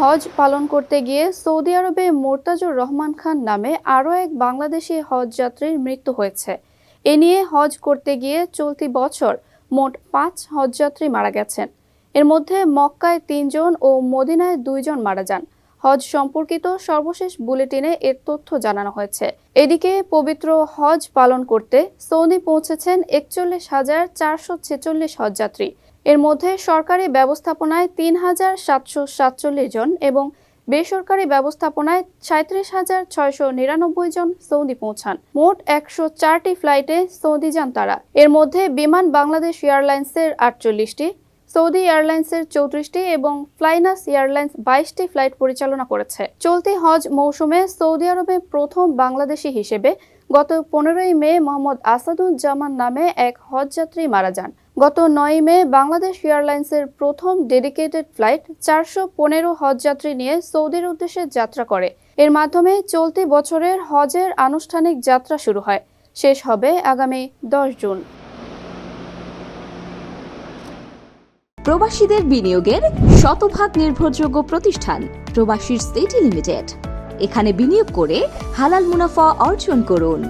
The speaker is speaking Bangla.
হজ পালন করতে গিয়ে সৌদি আরবে মোর্তাজুর রহমান খান নামে আরও এক বাংলাদেশি হজ যাত্রীর মৃত্যু হয়েছে। এ নিয়ে হজ করতে গিয়ে চলতি বছর মোট পাঁচ হজযাত্রী মারা গেছেন। এর মধ্যে মক্কায় তিনজন ও মদিনায় দুইজন মারা যান। হজ সম্পর্কিত সর্বশেষ বুলেটিনে এর তথ্য জানানো হয়েছে। এদিকে পবিত্র হজ পালন করতে সৌদি পৌঁছেছেন একচল্লিশ হাজার চারশো ছেচল্লিশ হজযাত্রী এর মধ্যে সরকারি ব্যবস্থাপনায় তিন হাজার সাতশো সাতচল্লিশ জন এবং বেসরকারি ব্যবস্থাপনায় সাঁত্রিশ হাজার ছয়শো নিরানব্বই জন সৌদি পৌঁছান। মোট একশো চারটি ফ্লাইটে সৌদি যান তারা। এর মধ্যে বিমান বাংলাদেশ এয়ারলাইন্সের আটচল্লিশটি, সৌদি এয়ারলাইন্সের চৌত্রিশটি এবং ফ্লাইনাস এয়ারলাইন্স বাইশটি ফ্লাইট পরিচালনা করেছে। চলতি হজ মৌসুমে সৌদি আরবে প্রথম বাংলাদেশি হিসেবে গত পনেরোই মে মোহাম্মদ আসাদুজ্জামান নামে এক হজযাত্রী মারা যান। গত নয় মে বাংলাদেশ এয়ারলাইন্সের প্রথম ডেডিকেটেড ফ্লাইট চারশো পনেরো হজযাত্রী নিয়ে সৌদির উদ্দেশ্যে যাত্রা করে। এর মাধ্যমে চলতি বছরের হজের আনুষ্ঠানিক যাত্রা শুরু হয়। শেষ হবে আগামী দশ জুন। প্রবাসীদের বিনিয়োগের শতভাগ নির্ভরযোগ্য প্রতিষ্ঠান প্রবাসীর সিটি লিমিটেড। এখানে বিনিয়োগ করে হালাল মুনাফা অর্জন করুন।